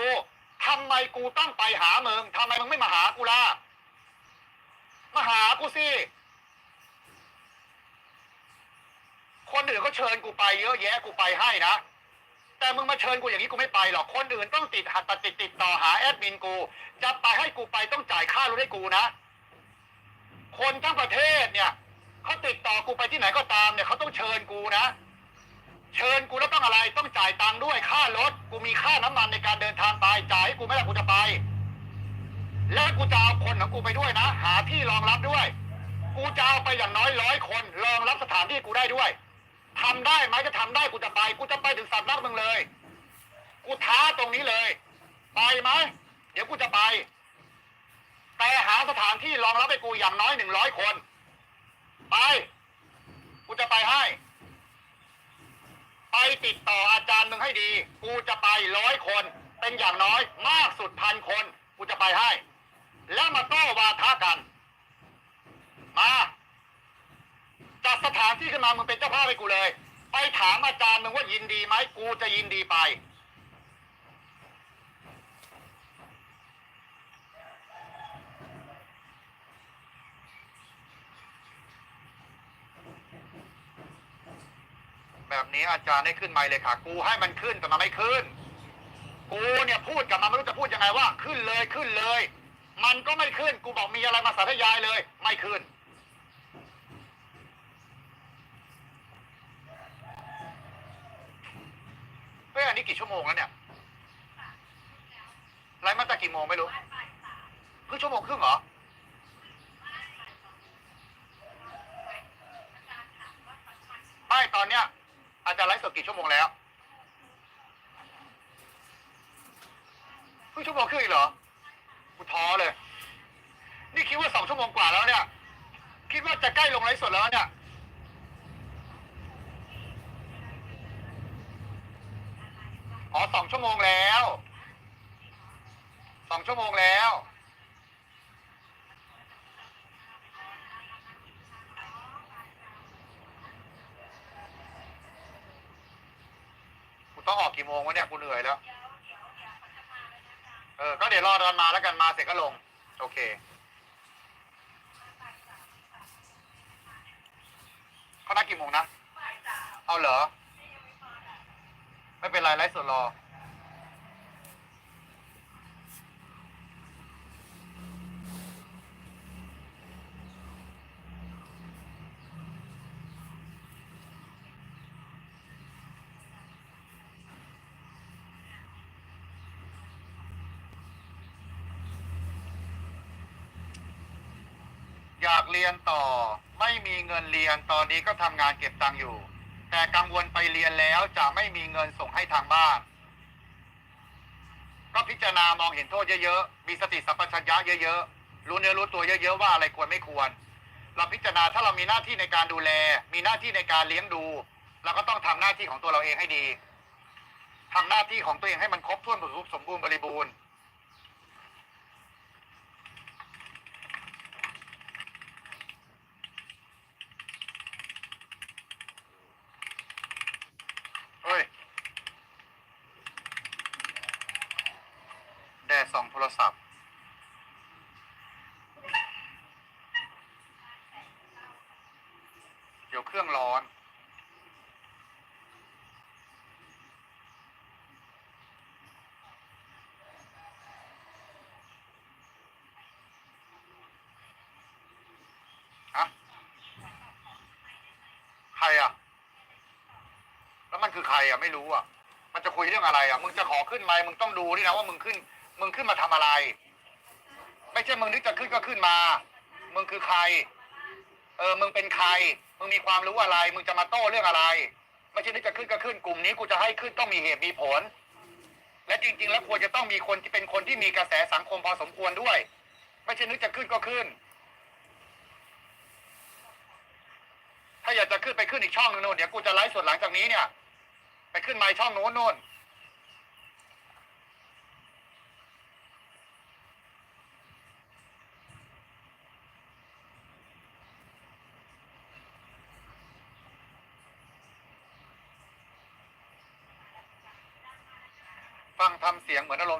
กูทำไมกูต้องไปหามึงทำไมมึงไม่มาหากูล่ะมาหากูสิคนอื่นก็เชิญกูไปเยอะแยะกูไปให้นะแต่มึงมาเชิญกูอย่างนี้กูไม่ไปหรอกคนอื่นต้องติดหัดติดติดต่อหาแอดมินกู จะไปให้กูไปต้องจ่ายค่ารถให้กูนะ คนทั้งประเทศเนี่ยเขาติดต่อกูไปที่ไหนก็ตามเนี่ยเขาต้องเชิญกูนะ เชิญกูแล้วต้องอะไรต้องจ่ายตังค์ด้วยค่ารถกูมีค่าน้ำมันในการเดินทางไปจ่ายให้กูไม่ได้กูจะไป และกูจะเอาคนของกูไปด้วยนะ หาที่รองรับด้วย กูจะเอาไปอย่างน้อยร้อยคนรองรับสถานที่กูได้ด้วยทำได้ไหมจะทำได้กูจะไป กูจะไปถึงสำนักมึงเลย กูท้าตรงนี้เลย ไปไหมเดี๋ยวกูจะไป แต่หาสถานที่รองรับให้กูอย่างน้อยหนึ่งร้อยคน ไป กูจะไปให้ ติดต่ออาจารย์มึงให้ดี กูจะไปร้อยคน เป็นอย่างน้อยมากสุดพันคน กูจะไปให้ แล้วมาโต้วาทะกัน มาจัดสถานที่ขึ้นมามึงเป็นเจ้าภาพให้กูเลย ไปถามอาจารย์มึงว่ายินดีไหมกูจะยินดีไป แบบนี้อาจารย์ให้ขึ้นไมค์เลยค่ะ กูให้มันขึ้นแต่มันไม่ขึ้น กูเนี่ยพูดกับมันไม่รู้จะพูดยังไงว่า ขึ้นเลยขึ้นเลย มันก็ไม่ขึ้น กูบอกมีอะไรมาสาธยายเลย ไม่ขึ้น เฮ้ยอันนี้กี่ชั่วโมงแล้วเนี่ยไลฟ์มาจากกี่โมงไม่รู้เพิ่งชั่วโมงครึ่งเหรอ ไม่ตอนเนี้ย อา จารย์ไลฟ์สดกี่ชั่วโมงแล้วเพิ่งชั่วโมงครึ่งอีกเหรอกูท้อเลย นี่คิดว่าสองชั่วโมงกว่าแล้วเนี่ย คิดว่าจะใกล้ลงไลฟ์สดแล้วเนี่ยอ๋อสองชั่วโมงแล้วสองชั่วโมงแล้ว กูต้อออกกี่โมงวะเนี่ยกูเหนื่อยแล้ว เออ ก็เดี๋ยวรอตอนมาแล้วกันมาเสร็จก็ลง โอเค เขานัดกี่โมงนะ เอาเหรอ ไม่เป็นไรไลฟ์สดรอ อยากเรียนต่อ ไม่มีเงินเรียนตอนนี้ก็ทำงานเก็บตังค์อยู่ แต่กังวลไปเรียนแล้วจะไม่มีเงินส่งให้ทางบ้าน ก็พิจารณามองเห็นโทษเยอะๆ มีสติสัมปชัญญะเยอะๆ รู้เนื้อรู้ตัวเยอะๆว่าอะไรควรไม่ควร เราพิจารณาถ้าเรามีหน้าที่ในการดูแล มีหน้าที่ในการเลี้ยงดูเราก็ต้องทำหน้าที่ของตัวเราเองให้ดีทำหน้าที่ของตัวเองให้มันครบถ้วนสมบูรณ์บริบูรณ์ เฮ้ย แดด ส่องโทรศัพท์ เดี๋ยวเครื่องร้อนฮะใครอะ แล้วมันคือใครอะ ไม่รู้อะ มันจะคุยเรื่องอะไรอะ มึงจะขอขึ้นไหมมึงต้องดูนี่นะว่ามึงขึ้น มึงขึ้นมาทำอะไร ไม่ใช่มึงนึกจะขึ้นก็ขึ้นมา มึงคือใคร เออ มึงเป็นใคร มึงมีความรู้อะไร มึงจะมาโต้เรื่องอะไร ไม่ใช่นึกจะขึ้นก็ขึ้นกลุ่มนี้กูจะให้ขึ้นต้องมีเหตุมีผล และจริง ๆ แล้วควรจะต้องมีคนที่เป็นคนที่มีกระแสสังคมพอสมควรด้วย ไม่ใช่นึกจะขึ้นก็ขึ้น ถ้าอยากจะขึ้นไปขึ้นอีกช่องนึงนู่นเดี๋ยวกูจะไลฟ์สดหลังจากนี้เนี่ย ไปขึ้นไมค์ช่องโน้นนู่น ฟังทำเสียงเหมือนอารมณ์